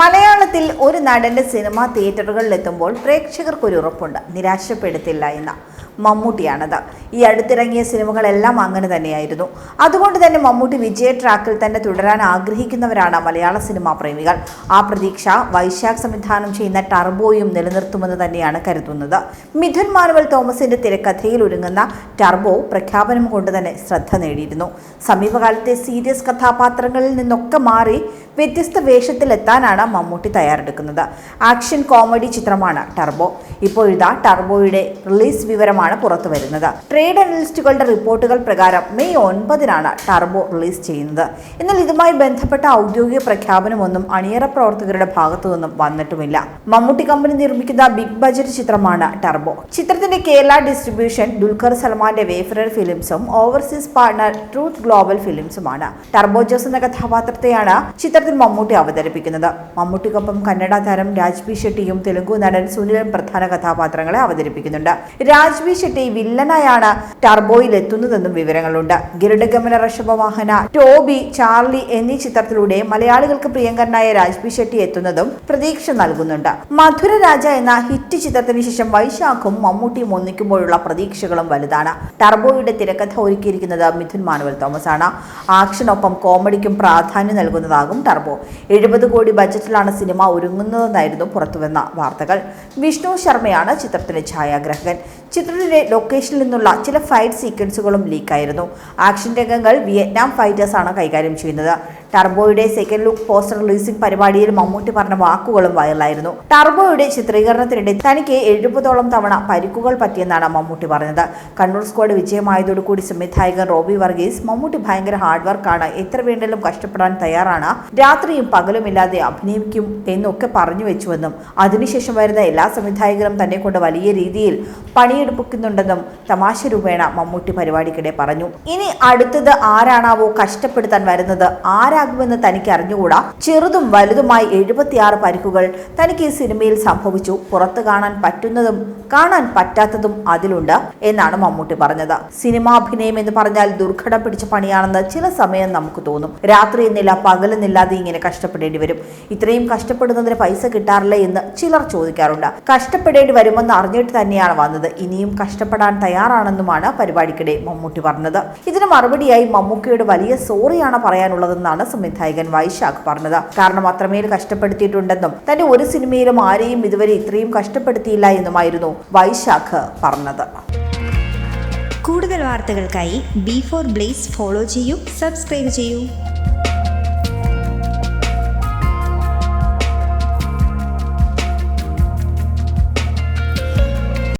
മലയാളത്തിൽ ഒരു നടന്റെ സിനിമ തിയേറ്ററുകളിൽ എത്തുമ്പോൾ പ്രേക്ഷകർക്കൊരു ഉറപ്പുണ്ട്. നിരാശപ്പെടുത്തില്ല എന്ന മമ്മൂട്ടിയാണത്. ഈ അടുത്തിറങ്ങിയ സിനിമകളെല്ലാം അങ്ങനെ തന്നെയായിരുന്നു. അതുകൊണ്ട് തന്നെ മമ്മൂട്ടി വിജയ ട്രാക്കിൽ തന്നെ തുടരാൻ ആഗ്രഹിക്കുന്നവരാണ് മലയാള സിനിമാ പ്രേമികൾ. ആ പ്രതീക്ഷ വൈശാഖ് സംവിധാനം ചെയ്യുന്ന ടർബോയും നിലനിർത്തുമെന്ന് തന്നെയാണ് കരുതുന്നത്. മിഥുൻ മാനുവൽ തോമസിന്റെ തിരക്കഥയിൽ ഒരുങ്ങുന്ന ടർബോ പ്രഖ്യാപനം കൊണ്ട് തന്നെ ശ്രദ്ധ നേടിയിരുന്നു. സമീപകാലത്തെ സീരിയസ് കഥാപാത്രങ്ങളിൽ നിന്നൊക്കെ മാറി വ്യത്യസ്ത വേഷത്തിലെത്താനാണ് മമ്മൂട്ടി തയ്യാറെടുക്കുന്നത്. ആക്ഷൻ കോമഡി ചിത്രമാണ് ടർബോ. ഇപ്പോഴിതാ ടർബോയുടെ റിലീസ് വിവരമാണ് പുറത്തു വരുന്നത്. ട്രേഡ് അനലിസ്റ്റുകളുടെ റിപ്പോർട്ടുകൾ പ്രകാരം മെയ് ഒൻപതിനാണ് ടർബോ റിലീസ് ചെയ്യുന്നത്. എന്നാൽ ഇതുമായി ബന്ധപ്പെട്ട ഔദ്യോഗിക പ്രഖ്യാപനമൊന്നും അണിയറ പ്രവർത്തകരുടെ ഭാഗത്തു നിന്നും വന്നിട്ടുമില്ല. മമ്മൂട്ടി കമ്പനി നിർമ്മിക്കുന്ന ബിഗ് ബജറ്റ് ചിത്രമാണ് ടർബോ ചിത്രത്തിന്റെ കേരള ഡിസ്ട്രിബ്യൂഷൻ ദുൽഖർ സൽമാന്റെ വേഫറർ ഫിലിംസും ഓവർസീസ് പാർട്ണർ ട്രൂത്ത് ഗ്ലോബൽ ഫിലിംസുമാണ് ടർബോ ജോസ് എന്ന കഥാപാത്രത്തെയാണ് ചിത്രത്തിൽ മമ്മൂട്ടി അവതരിപ്പിക്കുന്നത്. മമ്മൂട്ടിക്കൊപ്പം കന്നഡ താരം രാജ്ബി ഷെട്ടിയും തെലുങ്കു നടൻ സുനിലും പ്രധാന കഥാപാത്രങ്ങളെ അവതരിപ്പിക്കുന്നുണ്ട്. രാജ്ബി ഷെട്ടി വില്ലനായാണ് ടർബോയിൽ എത്തുന്നതെന്നും വിവരങ്ങളുണ്ട്. ഗരുഡഗമന ഋഷഭവാഹന ടോബി ചാർലി എന്നീ ചിത്രത്തിലൂടെ മലയാളികൾക്ക് പ്രിയങ്കരനായ രാജ്പി ഷെട്ടി എത്തുന്നതും പ്രതീക്ഷ നൽകുന്നുണ്ട്. മധുര രാജ എന്ന ഹിറ്റ് ചിത്രത്തിന് ശേഷം വൈശാഖും മമ്മൂട്ടിയും ഒന്നിക്കുമ്പോഴുള്ള പ്രതീക്ഷകളും വലുതാണ്. ടർബോയുടെ തിരക്കഥ ഒരുക്കിയിരിക്കുന്നത് മിഥുൻ മാനുവൽ തോമസ് ആണ് ആക്ഷനൊപ്പം കോമഡിക്കും പ്രാധാന്യം നൽകുന്നതാകും ടർബോ. എഴുപത് കോടി ബജറ്റിലാണ് സിനിമ ഒരുങ്ങുന്നതെന്നായിരുന്നു പുറത്തുവന്ന വാർത്തകൾ. വിഷ്ണു ശർമ്മയാണ് ചിത്രത്തിന്റെ ഛായാഗ്രാഹകൻ. ചിത്രത്തിന്റെ ലൊക്കേഷനിൽ നിന്നുള്ള ചില ഫൈറ്റ് സീക്വൻസുകളും ലീക്കായിരുന്നു ആക്ഷൻ രംഗങ്ങൾ വിയറ്റ്നാം ഫൈറ്റേഴ്സാണ് കൈകാര്യം ചെയ്യുന്നത്. ടർബോയുടെ സെക്കൻഡ് ലുക്ക് പോസ്റ്റർ റിലീസിംഗ് പരിപാടിയിൽ മമ്മൂട്ടി പറഞ്ഞ വാക്കുകളും വൈറലായിരുന്നു ടർബോയുടെ ചിത്രീകരണത്തിനിടെ തനിക്ക് എഴുപതോളം തവണ പരിക്കുകൾ പറ്റിയെന്നാണ് മമ്മൂട്ടി പറഞ്ഞത്. കണ്ണൂർ സ്ക്വാഡ് വിജയമായതോടുകൂടി സംവിധായകൻ റോബി വർഗീസ് മമ്മൂട്ടി ഭയങ്കര ഹാർഡ് വർക്കാണ് എത്ര വേണ്ടലും കഷ്ടപ്പെടാൻ തയ്യാറാണ്. രാത്രിയും പകലുമില്ലാതെ അഭിനയിക്കും എന്നൊക്കെ പറഞ്ഞു വെച്ചുവെന്നും അതിനുശേഷം വരുന്ന എല്ലാ സംവിധായകരും തന്നെ കൊണ്ട് വലിയ രീതിയിൽ പണിയെടുപ്പിക്കുന്നുണ്ടെന്നും തമാശ രൂപേണ മമ്മൂട്ടി പരിപാടിക്കിടെ പറഞ്ഞു. ഇനി അടുത്തത് ആരാണാവോ കഷ്ടപ്പെടുത്താൻ വരുന്നത്? ആരാകുമെന്ന് തനിക്ക് അറിഞ്ഞുകൂടാ. ചെറുതും വലുതുമായി എഴുപത്തിയാറ് പരിക്കുകൾ തനിക്ക് ഈ സിനിമയിൽ സംഭവിച്ചു. പുറത്ത് കാണാൻ പറ്റുന്നതും കാണാൻ പറ്റാത്തതും അതിലുണ്ട് എന്നാണ് മമ്മൂട്ടി പറഞ്ഞത്. സിനിമാഭിനയം എന്ന് പറഞ്ഞാൽ ദുർഘടം പിടിച്ച പണിയാണെന്ന് ചില സമയം നമുക്ക് തോന്നും. രാത്രി എന്നില്ല പകലെന്നില്ലാതെ ഇങ്ങനെ കഷ്ടപ്പെടേണ്ടി വരും. ഇത്രയും കഷ്ടപ്പെടുന്നതിന് പൈസ കിട്ടാറില്ല എന്ന് ചിലർ ചോദിക്കാറുണ്ട്. കഷ്ടപ്പെടേണ്ടി വരുമെന്ന് അറിഞ്ഞിട്ട് തന്നെയാണ് വന്നത്. ഇനിയും കഷ്ടപ്പെടാൻ തയ്യാറാണെന്നുമാണ് പരിപാടിക്കിടെ മമ്മൂട്ടി പറഞ്ഞത്. ഇതിന് മറുപടിയായി മമ്മൂക്കയോട് വലിയ സോറിയാണ് പറയാനുള്ളതെന്നാണ് സംവിധായകൻ വൈശാഖ് പറഞ്ഞത്. കാരണം അത്രമേൽ കഷ്ടപ്പെടുത്തിയിട്ടുണ്ടെന്നും തന്റെ ഒരു സിനിമയിലും ആരെയും ഇതുവരെ ഇത്രയും കഷ്ടപ്പെടുത്തിയില്ല എന്നുമായിരുന്നു വൈശാഖ് പറഞ്ഞത്. കൂടുതൽ വാർത്തകൾക്കായി ബി ഫോർ ബ്ലേസ് ഫോളോ ചെയ്യൂ സബ്സ്ക്രൈബ് ചെയ്യൂ.